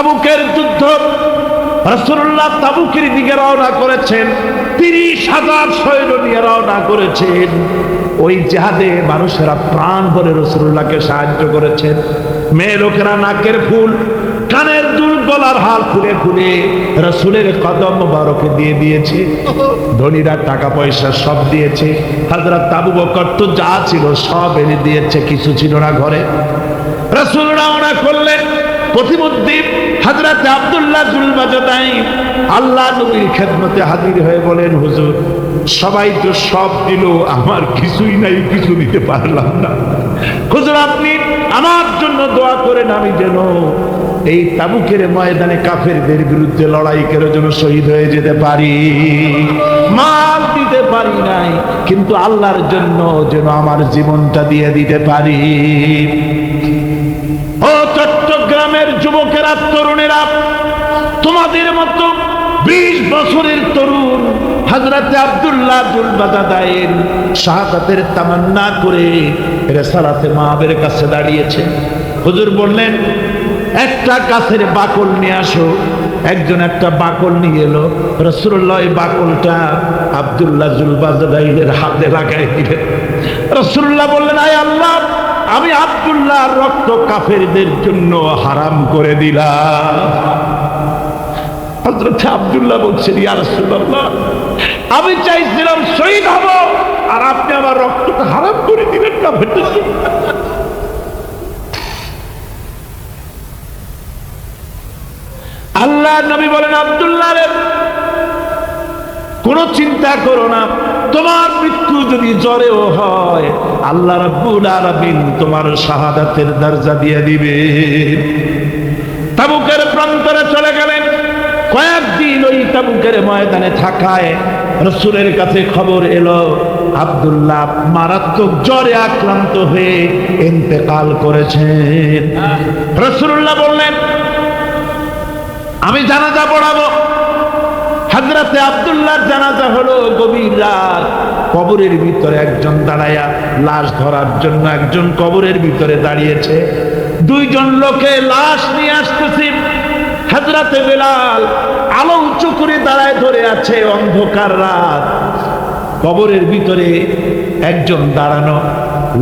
তাবুকের যুদ্ধ রসুল্লাহ তাবুকের দিকে রওনা করেছেন। তিরিশ হাজার সৈন্য নিয়ে রওনা করেছেন। ওই জেহাদে মানুষেরা প্রাণ ভরে রসুল্লাহকে সাহায্য করেছেন। মেয়ে লোকেরা নাকের ফুল, কানের দুল, গলার হাল খুলে খুলে রসুলের কদম বারকে দিয়ে দিয়েছে। ধনীরা টাকা পয়সা সব দিয়েছে। হাজরা তাবু বকর তো যা ছিল সব এনে দিয়েছে, কিছু ছিল না ঘরে। রসুল রওনা করলেন। প্রতিমধ্যে হাজরাতে আব্দুল্লাহ জুলবাজাদাই আল্লাহ নবীর খেদমতে হাজির হয়ে বলেন, হুজুর, সবাই তো সব দিল, আমার কিছুই নাই, কিছু দিতে পারলাম না। হুজুর, আপনি আমার জন্য দোয়া করেন, আমি যেন এই তাবুকের ময়দানে কাফেরদের বিরুদ্ধে লড়াই করে যেন শহীদ হয়ে যেতে পারি। মাল দিতে পারি নাই, কিন্তু আল্লাহর জন্য যেন আমার জীবনটা দিয়ে দিতে পারি। যুবকেরা তরুণেরা, তোমাদের মতো বিশ বছরের তরুণ হাজরাতে আবদুল্লাহ আব্দুল্লাহ জুলবাদাদায়ের শাহাদাতের তামান্না করে রেসালাতে মাহাবের কাছে দাঁড়িয়েছে। হুজুর বললেন, একটা কাছের বাকল নিয়ে আসো। একজন একটা বাকল নিয়ে এলো। রসুল্লাহ এই বাকলটা আব্দুল্লাহ জুলবাদাদাইনের হাতে লাগাই দিলেন। রসুল্লাহ বললেন, আয় আল্লাহ আমি আব্দুল্লাহ রক্ত কাফেরদের জন্য হারাম করে দিলাম। আব্দুল্লাহ বলছেন আমি চাইছিলাম শহীদ হব, আর আপনি আমার রক্তটা হারাম করে দিলেন কাফেরদের আল্লাহ নবী বলেন, আব্দুল্লাহ কোনো চিন্তা করো না যদি জ্বরেও হয়। আল্লাহ রাব্বুল আলামিন তোমার শাহাদাতের দরজা দিয়ে দিবে। তাবুকের প্রান্তরে চলে গেলেন। কয়েকদিন ওই তাবুকের ময়দানে থাকায় রসুলের কাছে খবর এলো আব্দুল্লাহ মারাত্মক জ্বরে আক্রান্ত হয়ে ইন্তেকাল করেছেন। রসুল্লাহ বললেন আমি জানাজা পড়াবো। হাজরাতে আব্দুল্লাহর জানাজা হলো গভীর রাত। কবরের ভিতরে একজন দাঁড়ায়া লাশ ধরার জন্য একজন কবরের ভিতরে দাঁড়িয়েছে। দুইজন লোকে লাশ নিয়ে আসতেছে। হাজরাতে বেলাল আলো উঁচু করে দাঁড়ায় ধরে আছে অন্ধকার রাত। কবরের ভিতরে একজন দাঁড়ানো,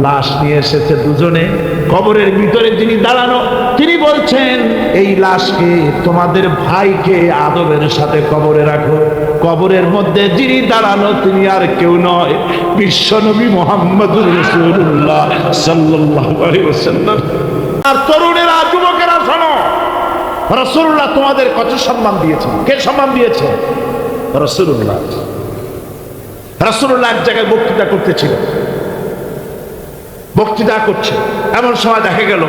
লাশ নিয়ে এসেছে দুজনে। কবরের ভিতরে যিনি দাঁড়ানো তিনি বলছেন, এই লাশকে তোমাদের ভাইকে আদবের সাথে কবরে রাখো। কবরের মধ্যে যিনি দাঁড়ানো তিনি আর কেউ নয় বিশ্বনবী মোহাম্মদুর রসুল্লাহ ওয়াসাল্লাম। আর তরুণেরা, যুবকেরা, শোনো রসুল্লাহ তোমাদের কত সম্মান দিয়েছেন? কে সম্মান দিয়েছে? রসুল্লাহ রসুল্লাহ এক জায়গায় বক্তৃতা করতেছিল। বক্তৃতা করছে। এমন সময় দেখা গেল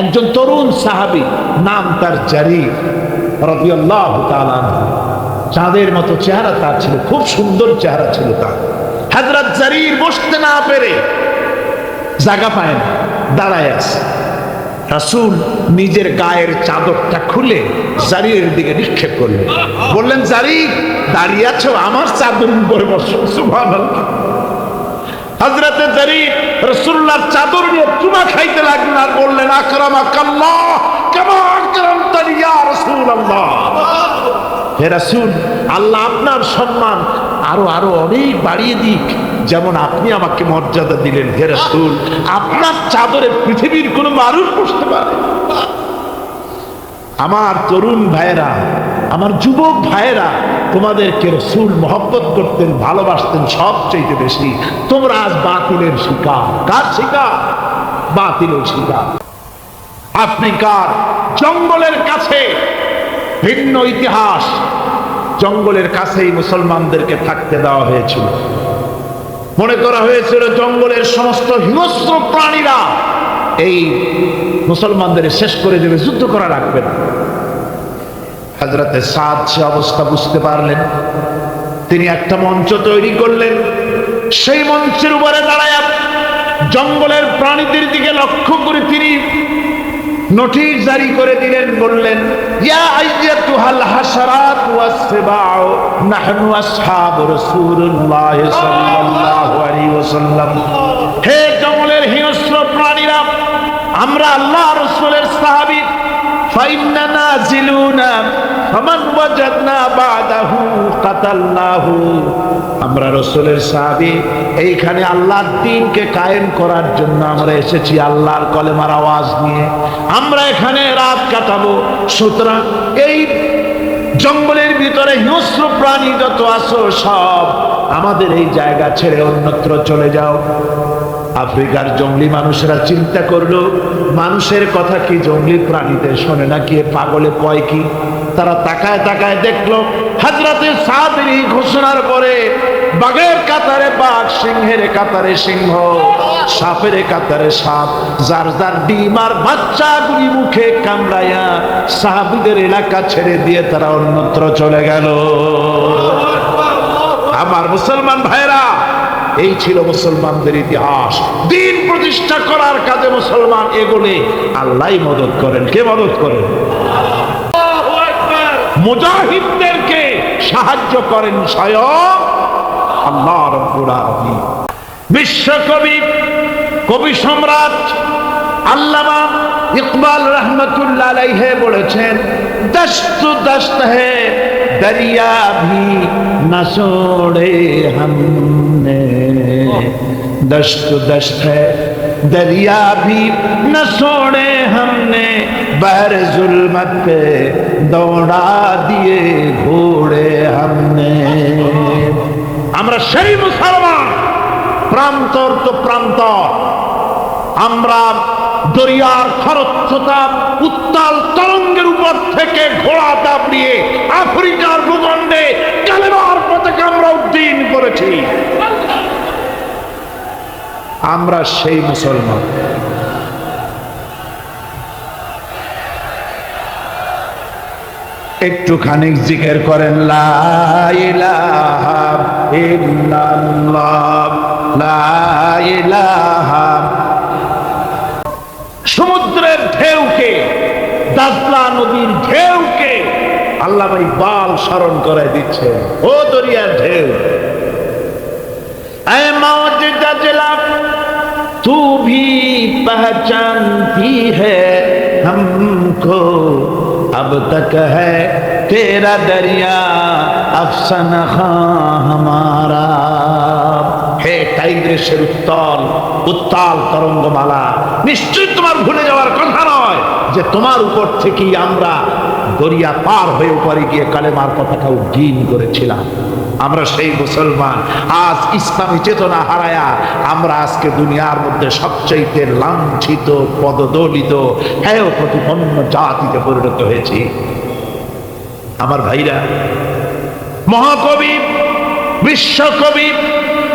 একজন তরুণ সাহাবি, নাম তার জারি রবিআল্লাহ চাঁদের মতো চেহারা তার ছিল, খুব সুন্দর চেহারা ছিল তার। হাজরাত জারির বসতে না পেরে জায়গা পায় না, দাঁড়ায় আছে। রাসুল নিজের গায়ের চাদরটা খুলে জারির দিকে নিক্ষেপ করলেন। বললেন জারি দাঁড়িয়ে আছো, আমার চাদর উপরে বসো। সুবহানাল্লাহ। হজরতে জারি রসুল্লাহর চাদর নিয়ে চুমা খাইতে লাগলেন আর বললেন আকরামা কাল্লাহ কেমন আকরাম তালিয়া রসুল্লাহ হে রাসূল, আল্লাহ আপনার সম্মান আরও আরও অনেক বাড়িয়ে দিক। যেমন আপনি আমাকে মর্যাদা দিলেন, হে রাসূল, আপনার চাদরে পৃথিবীর কোনো মানুষ বসতে পারে আমার তরুণ ভাইয়েরা, আমার যুবক ভাইয়েরা তোমাদেরকে রসুল মহব্বত করতেন, ভালোবাসতেন সবচেয়ে বেশি। তোমরা আজ বাতিলের শিকার। কার শিকার? বাতিলের শিকার। আফ্রিকার জঙ্গলের কাছে। ভিন্ন ইতিহাস। জঙ্গলের কাছেই মুসলমানদেরকে থাকতে দেওয়া হয়েছিল। মনে করা হয়েছিল জঙ্গলের সমস্ত হিংস্র প্রাণীরা এই মুসলমানদের শেষ করে দেবে, যুদ্ধ করা রাখবে না। হাজরাতে সাদ সে অবস্থা বুঝতে পারলেন। তিনি একটা মঞ্চ তৈরি করলেন। সেই মঞ্চের উপরে দাঁড়ায় জঙ্গলের প্রাণীদের দিকে লক্ষ্য করে তিনি নোটিশ জারি করে দিলেন, বললেন, ইয়া হে জঙ্গলের হিংস্র প্রাণীরা, আমরা আল্লাহ রাসূলের সাহাবী ফাইন্না নাজিলুনা, ফামান ওয়াজাদনা বাদাহু কাতালনাহু আমরা রসুলের সাহাবী, এইখানে আল্লাহর দিনকে কায়েম করার জন্য আমরা এসেছি আল্লাহর কলেমার আওয়াজ নিয়ে। আমরা এখানে রাত কাটাবো, সুতরাং এই জঙ্গলের ভিতরে হিংস্র প্রাণী যত আসো সব আমাদের এই জায়গা ছেড়ে অন্যত্র চলে যাও। আফ্রিকার জঙ্গলি মানুষেরা চিন্তা করল মানুষের কথা কি জঙ্গলি প্রাণীদের শোনে না কি পাগলে কয় কি? তারা তাকায় তাকায় দেখল হাজরাতে সাদের ঘোষণার পরে বাঘের কাতারে বাঘ, সিংহের কাতারে সিংহ, সাপের কাতারে সাপ, যার যার ডিম আর বাচ্চাগুলি মুখে কামড়াইয়া সাহাবিদের এলাকা ছেড়ে দিয়ে তারা অন্যত্র চলে গেল। আমার মুসলমান ভাইরা এই ছিল মুসলমানদের ইতিহাস। দিন প্রতিষ্ঠা করার কাজে মুসলমান এগোলে আল্লাহ মদত করেন। কে মদত করেন? মুজাহিদদেরকে সাহায্য করেন স্বয়ং আল্লাহ রব্বুল আলামিন। বিশ্বকবি কবি সম্রাট আল্লামা ইকবাল রহমতুল্লাহ আলাইহে বলেছেন দস্ত দস্ত হে দরিয়া ভি न छोड़े हमने दस्त दस्त है दरिया भी न छोड़े हमने बहर जुल्मत पे दौड़ा दिए घोड़े हमने আমরা সেই মুসলমান প্রান্তর তো প্রান্তর আমরা দরিয়ার খরচ্ছতা উত্তাল তরঙ্গের উপর থেকে ঘোড়া দাবড়িয়ে আফ্রিকার ভূখণ্ডে কালেমার পতাকা আমরা উদ্দিন করেছি। আমরা সেই মুসলমান। একটুখানি জিকের করেন সমুদ্রের ঢেউকে, দাজলা নদীর ঢেউকে আল্লাহ ভাই বাল স্মরণ করে দিচ্ছে ও দরিয়ার ঢেউ ऐ मौज दजला तू भी पहचानती है हमको अब तक है तेरा दरिया अफसन खां हमारा হে টাইগ্রেসের উত্তল উত্তাল তরঙ্গমালা নিশ্চয় তোমার ভুলে যাওয়ার কথা নয় যে তোমার উপর থেকেই আমরা দরিয়া পার হয়ে উপরে গিয়ে কালেমার কথাটাও উদ্দিন করেছিলাম। আমরা সেই মুসলমান, আজ ইসলামী চেতনা হারায়া, আমরা আজকে দুনিয়ার মধ্যে সবচাইতে লাঞ্ছিত, পদদলিত হ্যাঁ প্রতিপন্ন জাতিতে পরিণত হয়েছি। আমার ভাইরা, মহাকবি, বিশ্বকবি,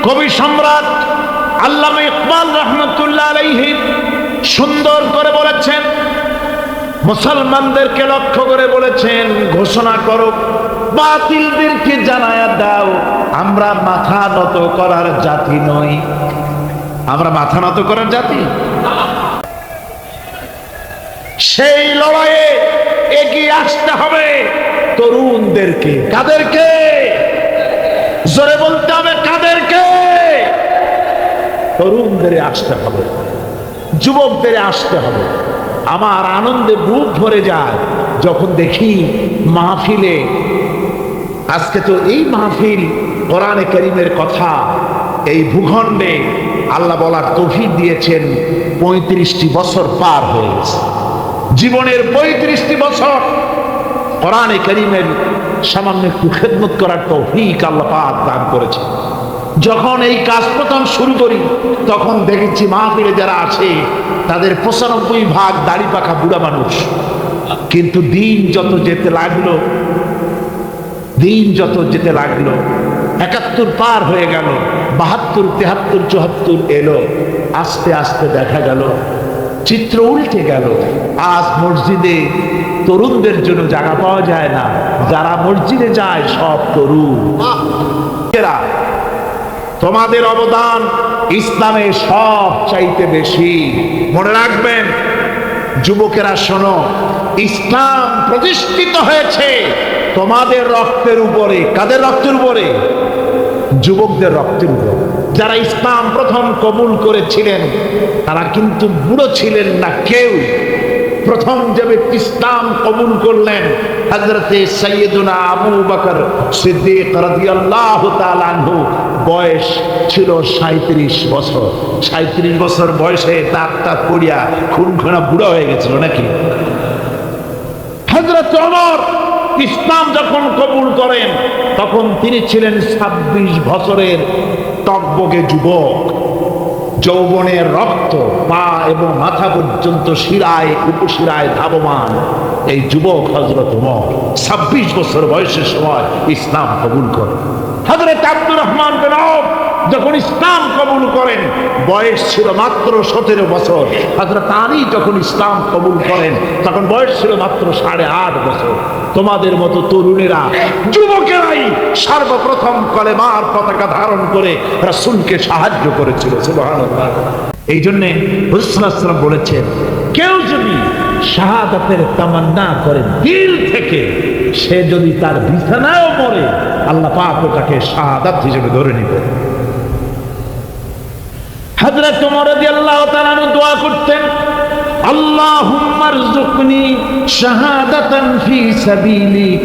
কবি সম্রাট আল্লামা ইকবাল রহমতুল্লাহ সুন্দর করে বলেছেন মুসলমানদেরকে লক্ষ্য করে বলেছেন, ঘোষণা করো, বাতিলদেরকে জানায়া দাও। আমরা মাথা নত করার জাতি নই। আমরা মাথা নত করার জাতি? সেই লড়াইয়ে এগিয়ে আসতে হবে তরুণদেরকে। কাদেরকে? জোরে বলতে হবে, কাদেরকে? তরুণদের আসতে হবে, যুবকদের আসতে হবে। আমার আনন্দে বুক ভরে যায় যখন দেখি মাহফিলে, আজকে তো এই মাহফিল কোরআনে করিমের কথা, এই ভূখণ্ডে আল্লাহ বলার তৌফিক দিয়েছেন পঁয়ত্রিশটি বছর পার হয়ে গেছে। জীবনের পঁয়ত্রিশটি বছর কোরআনে করিমের সামান্য একটু খেদমত করার তৌফিক আল্লাহ পাক দান করেছে যখন এই কাজ প্রথম শুরু করি, তখন দেখেছি মাহফিলে যারা আছে তাদের পঁচানব্বই ভাগ দাড়ি পাখা বুড়া মানুষ। কিন্তু দিন যত যেতে লাগল দিন যত যেতে লাগল একাত্তর পার হয়ে গেল বাহাত্তর তেহাত্তর চুহাত্তর এলো আস্তে আস্তে দেখা গেল চিত্র উল্টে গেল। আজ মসজিদে তরুণদের জন্য জায়গা পাওয়া যায় না। যারা মসজিদে যায় সব তরুণ। এরা তোমাদের অবদান ইসলামে সব চাইতে বেশি। মনে রাখবেন, যুবকেরা, শোনো, ইসলাম প্রতিষ্ঠিত হয়েছে তোমাদের রক্তের উপরে। কাদের রক্তের উপরে? যুবকদের রক্তের উপরে। যারা ইসলাম প্রথম কবুল করেছিলেন, তারা কিন্তু বুড়ো ছিলেন না কেউ। প্রথম যে ব্যক্তি ইসলাম কবুল করলেন হজরতে সৈয়দুনা আবু বকর সিদ্দিক রাদিয়াল্লাহু তাআলা আনহু বয়স ছিল সাঁত্রিশ বছর। সাঁত্রিশ বছর বয়সে তাক তাক করিয়া খুন খুনা বুড়া হয়ে গেছিল নাকি? হজরত অমর ইসলাম যখন কবুল করেন, তখন তিনি ছিলেন ছাব্বিশ বছরের তকবকে যুবক। যৌবনের রক্ত, পা এবং মাথা পর্যন্ত শিরায়, উপশিরায় ধাবমান এই যুবক হজরত উমর। ছাব্বিশ বছর বয়সের সময় ইসলাম কবুল করে হজরত আব্দুর রহমান যখন ইসলাম কবুল করেন, বয়স ছিল মাত্র সতেরো বছর। হজরত আলী যখন ইসলাম কবুল করেন, তখন বয়স ছিল মাত্র সাড়ে আট বছর। তোমাদের মতো তরুণেরা, যুবকেরাই সর্বপ্রথম কলেমার পতাকা ধারণ করে রাসূলকে সাহায্য করেছিল এই জন্যে হুসলাম বলেছেন, কেউ যদি শাহাদাতের তামান্না করে দিল থেকে, সে যদি তার বিছানায়ও মরে, আল্লাহ পাক ওটাকে শাহাদাত হিসেবে ধরে নিবে। হযরত ওমর রাদিয়াল্লাহু তাআলা আনহু দোয়া করতেন اللهم ارزقني شهادة في سبيلك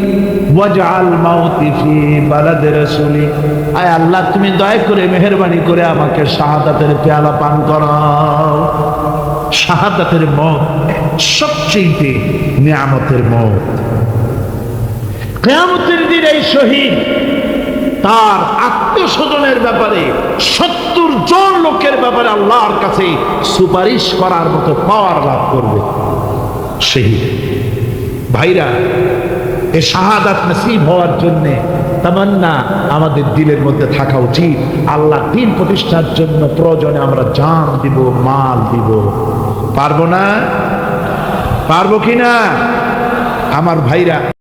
واجعل موتي في بلد رسولك আয় আল্লাহ তুমি দয়া করে মেহেরবানি করে আমাকে শাহাদাতের পেয়ালা পান করাও শাহাদাতের মত সবচেয়ে নিয়ামতের মত কেয়ামতের দিন এই শহীদ তার আত্মীয় স্বজনের ব্যাপারে সত্তর জন লোকের ব্যাপারে আল্লাহর কাছে সুপারিশ করার মতো পাওয়ার লাভ করবে। সেই ভাইরা, এ শাহাদাত নসিব হওয়ার জন্য তামান্না আমাদের দিলের মধ্যে থাকা উচিত। আল্লাহ দিন প্রতিষ্ঠার জন্য প্রয়োজনে আমরা জান দিব, মাল দিব। পারব না? পারব কি না? আমার ভাইরা